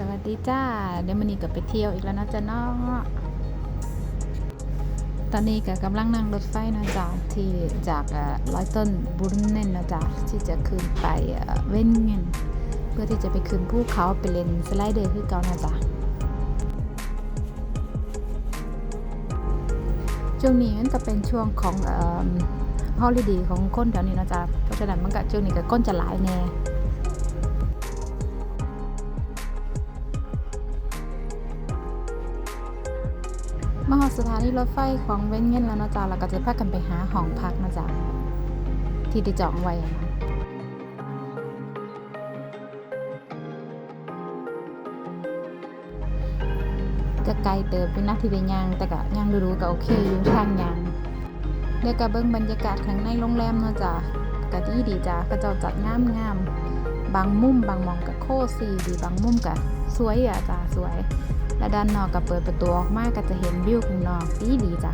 สวัสดีจ้า เดี๋ยวมันนี้ก็ไปเที่ยวอีกแล้วนะจ๊ะเนาะตอนนี้ก็กำลังนั่งรถไฟนะจ๊ะที่จากลอยต้นบุรุเนนนะจ๊ะที่จะขึ้นไปเอ่อเว้นเงิน เพื่อที่จะไปขึ้นภูเขาไปเล่นสไลเดอร์คือเก่านะจ๊ะช่วงนี้มันก็เป็นช่วงของฮอลิเดย์ของคนแถวนี้นะจ๊ะเพราะฉะนั้นมันก็ช่วงนี้ก็ก้นจะหลายแน่ มาหอสถานีรถไฟของเว้นเงินแล้วนะจ๊ะแล้วก็จะพากันไปหาห้องพักนะจ๊ะที่ได้จองไว้อะนะก็ไกลเติบเป็นนักที่ได้ย่าง แต่ก็ย่างดูๆก็โอเคอยู่ทางย่างเดี๋ยวก็เบิ่งบรรยากาศข้างในโรงแรมเนาะจ๊ะก็ดีดีจ้ะก็เจ้าจัดงามงามๆบางมุมบางมองก็โคตรสีดีบางมุมก็สวยอะจ้ะสวย และด้านนอกก็เปิดประตูออกมาก็จะเห็นวิวข้างนอกดีดีจ้ะ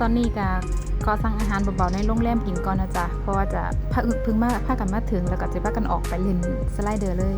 ตอนนี้ก็ขอสั่งอาหารเบาๆในโรงแรมกินก่อนนะจ๊ะ เพราะว่าจะพึ่งมาพากันมาถึงแล้วก็จะพากันออกไปเล่นสไลเดอร์เลย